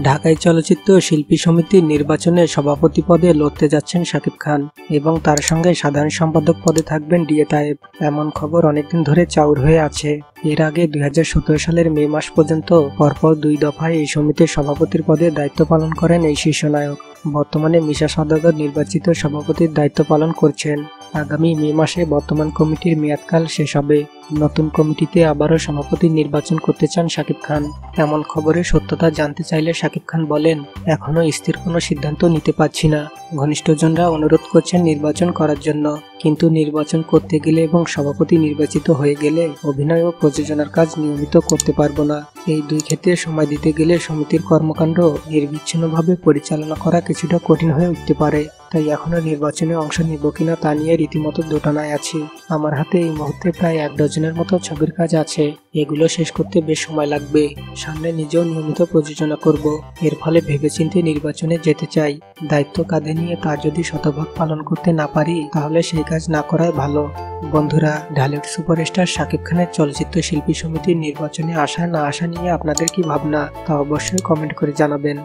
ঢাকায় চলচ্চিত্র শিল্পী সমিতির নির্বাচনে সভাপতি পদে লড়তে যাচ্ছেন শাকিব খান এবং তার সঙ্গে সাধারণ সম্পাদক পদে থাকবেন ডিএ তায়েব। এমন খবর অনেকদিন ধরে চাউর হয়ে আছে। এর আগে দুই হাজার সতেরো সালের মে মাস পর্যন্ত পরপর দুই দফায় এই সমিতির সভাপতির পদে দায়িত্ব পালন করেন এই শীর্ষ নায়ক। বর্তমানে মিশা সদাগর নির্বাচিত সভাপতির দায়িত্ব পালন করছেন। আগামী মে মাসে বর্তমান কমিটির মেয়াদকাল শেষ হবে। নতুন কমিটিতে আবারও সভাপতি নির্বাচন করতে চান শাকিব খান। এমন খবরের সত্যতা জানতে চাইলে শাকিব খান বলেন, এখনও স্থির কোনো সিদ্ধান্ত নিতে পারছি না। ঘনিষ্ঠজনরা অনুরোধ করছেন নির্বাচন করার জন্য। কিন্তু নির্বাচন করতে গেলে এবং সভাপতি নির্বাচিত হয়ে গেলে অভিনয় ও প্রযোজনার কাজ নিয়মিত করতে পারব না। এই দুই ক্ষেত্রে সময় দিতে গেলে সমিতির কর্মকাণ্ড নির্বিচ্ছিন্নভাবে পরিচালনা করা কিছুটা কঠিন হয়ে উঠতে পারে। তাই এখনও নির্বাচনে অংশ নিব কিনা তা নিয়ে রীতিমতো দোটানায় আছি। আমার হাতে এই মুহূর্তে প্রায় এক ডজনের মতো ছবির কাজ আছে। এগুলো শেষ করতে বেশ সময় লাগবে। সামনে নিজেও নিয়মিত প্রযোজনা করব। এর ফলে ভেবেচিন্তে নির্বাচনে যেতে চাই। দায়িত্ব কাঁধে নিয়ে তা যদি শতভাগ পালন করতে না পারি, তাহলে সেই কাজ না করাই ভালো। বন্ধুরা ঢালিউড সুপারস্টার শাকিব খানের চলচ্চিত্র শিল্পী সমিতির নির্বাচনে আসা না আসা নিয়ে আপনাদের কি ভাবনা, তা অবশ্যই কমেন্ট করে জানাবেন।